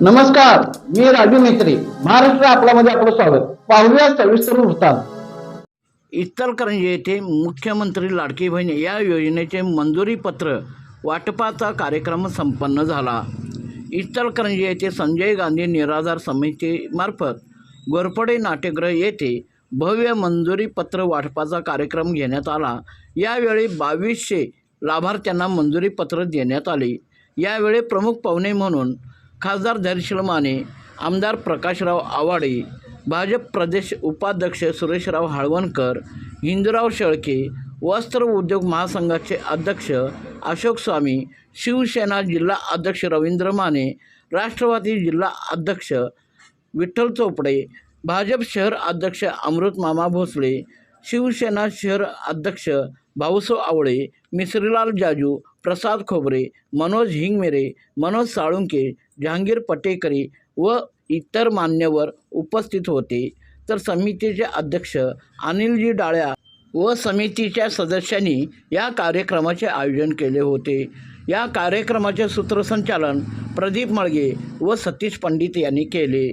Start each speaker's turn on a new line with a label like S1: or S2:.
S1: नमस्कार मी राजू मेत्री महाराष्ट्र आपल्यामध्ये आपलं स्वागत. पाहूया सविस्तर वृत्तांत.
S2: इचलकरंजी येथे मुख्यमंत्री लाडकी बहीण या योजनेचे मंजुरी पत्र वाटपाचा कार्यक्रम संपन्न झाला. इचलकरंजी येथे संजय गांधी निराधार समितीमार्फत गोरपडे नाट्यगृह येथे भव्य मंजुरी पत्र वाटपाचा कार्यक्रम घेण्यात आला. यावेळी बावीसशे लाभार्थ्यांना मंजुरी पत्र देण्यात आले. यावेळी प्रमुख पाहुणे म्हणून खासदार धैर्यशील माने आमदार प्रकाशराव आवाडे भाजप प्रदेश उपाध्यक्ष सुरेशराव हाळवणकर हिंदूराव शेळके वस्त्र उद्योग महासंघाचे अध्यक्ष अशोक स्वामी शिवसेना जिल्हा अध्यक्ष रवींद्र माने राष्ट्रवादी जिल्हा अध्यक्ष विठ्ठल चोपडे भाजप शहर अध्यक्ष अमृत मामा भोसले शिवसेना शहर अध्यक्ष भाऊसो आवळे मिश्रीलाल जाजू प्रसाद खोबरे मनोज हिंगमेरे मनोज साळुंके जहांगीर पटेकरी व इतर मान्यवर उपस्थित होते. तर समितीचे अध्यक्ष अनिलजी डाळ्या व समितीच्या सदस्यांनी या कार्यक्रमाचे आयोजन केले होते. या कार्यक्रमाचे सूत्रसंचालन प्रदीप मळगे व सतीश पंडित यांनी केले.